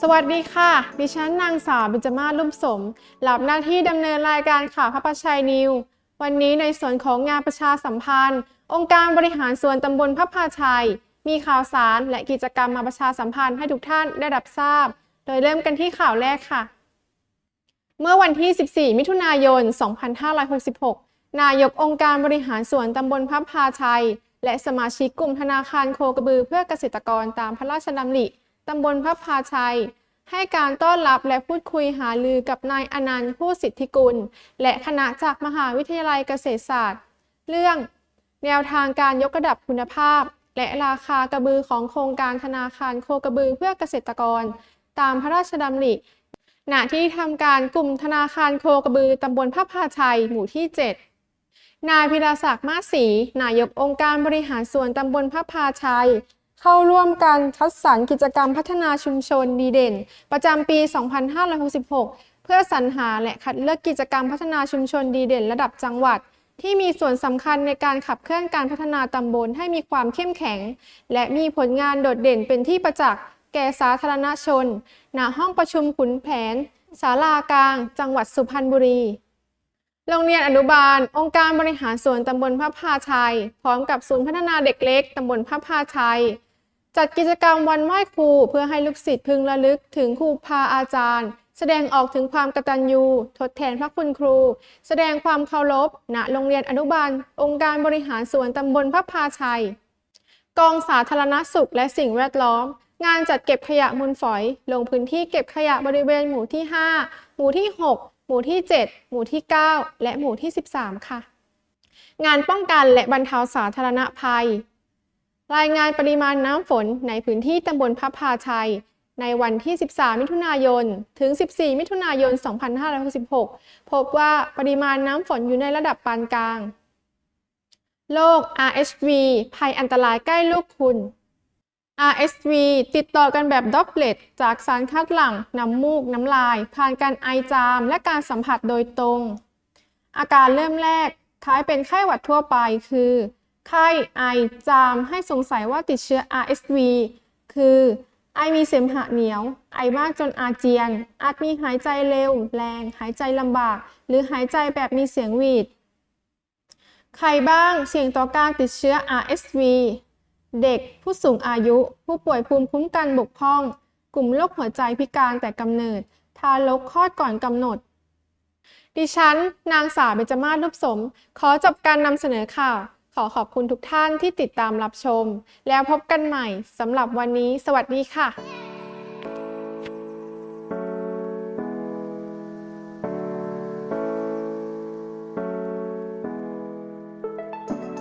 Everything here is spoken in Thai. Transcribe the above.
สวัสดีค่ะ ดิฉันนางสาวบิจมาศลุ่มสมรับหน้าที่ดำเนินรายการข่าวพระประชัยนิว วันนี้ในส่วนของงานประชาสัมพันธ์ องค์การบริหารส่วนตำบลพระพาชัย มีข่าวสารและกิจกรรมมาประชาสัมพันธ์ให้ทุกท่านได้รับทราบ โดยเริ่มกันที่ข่าวแรกค่ะ เมื่อวันที่ 14 มิถุนายน 2566 นายกองค์การบริหารส่วนตำบลพับพาชัย และสมาชิกกลุ่มธนาคารโคกระบือเพื่อเกษตรกรตามพระราชดำริ ตำบลพับพาชัย ให้การต้อนรับและพูดคุยหารือกับนายอนันต์ผู้สิทธิกุล และคณะจากมหาวิทยาลัยเกษตรศาสตร์ เรื่อง แนวทางการยกระดับคุณภาพ และราคากระบือของโครงการธนาคารโคกระบือเพื่อเกษตรกร ตามพระราชดำริณที่ทำการกลุ่มธนาคารโคกระบือตำบลพระพาชัย หมู่ที่ 7นายพิราศักดิ์มาศศรีนายกองค์การบริหารส่วนตำบลพระพาชัย เข้าร่วมการคัดสรรกิจกรรมพัฒนาชุมชนดีเด่น ประจำปี 2566 เพื่อสรรหาและคัดเลือกกิจกรรมพัฒนาชุมชนดีเด่น ระดับจังหวัด ที่มีส่วนสำคัญในการขับเคลื่อนการพัฒนาตำบลให้มีความเข้มแข็ง และมีผลงานโดดเด่นเป็นที่ประจักษ์แก่สาธารณชน ณ ห้องประชุมขุนแผนศาลากลาง จังหวัดสุพรรณบุรี โรงเรียนอนุบาล องค์การบริหารส่วนตำบลพระพาชัย พร้อมกับศูนย์พัฒนาเด็กเล็กตำบลพระพาชัย จัดกิจกรรมวันไหว้ครูเพื่อให้ลูกศิษย์พึงระลึกถึงครูพาอาจารย์ แสดงออกถึงความกตัญญูทดแทนพระคุณครู แสดงความเคารพณโรงเรียนอนุบาล องค์การบริหารส่วนตำบลพระพาชัย กองสาธารณสุขและสิ่งแวดล้อม งานจัดเก็บขยะมูลฝอย ลงพื้นที่เก็บขยะบริเวณหมู่ที่ 5 หมู่ที่ 6 หมู่ที่ 7 หมู่ที่ 9 และหมู่ที่ 13 ค่ะ งานป้องกันและบรรเทาสาธารณภัย รายงานปริมาณน้ำฝนในพื้นที่ตำบลพับพาชัย ในวันที่ 13 มิถุนายน ถึง 14 มิถุนายน 2566 พบว่าปริมาณน้ำฝนอยู่ในระดับปานกลาง โรค RSV ภัยอันตรายใกล้ลูกคุณ RSV ติดต่อกันแบบด็อปเลตจากสารคัดหลั่งน้ำมูก น้ำลาย ผ่านการไอจาม และการสัมผัสโดยตรง อาการเริ่มแรกคล้ายเป็นไข้หวัดทั่วไปคือ ไข้ไอจามให้สงสัยว่าติดเชื้อ RSV คือไอมีเสมหะเหนียว ไอมากจนอาเจียน อาจมีหายใจเร็ว แรง หายใจลำบาก หรือหายใจแบบมีเสียงหวีด ใครบ้างเสี่ยงต่อการติดเชื้อ RSV เด็กผู้สูงอายุ ผู้ป่วยภูมิคุ้มกันบกพร่อง กลุ่มโรคหัวใจพิการแต่กำเนิด ทารกคลอดก่อนกำหนด ดิฉัน นางสาวเบญจมาศรูปสม ขอจบการนำเสนอข่าว ขอขอบคุณทุกท่านที่ติดตามรับชม แล้วพบกันใหม่สำหรับวันนี้ สวัสดีค่ะ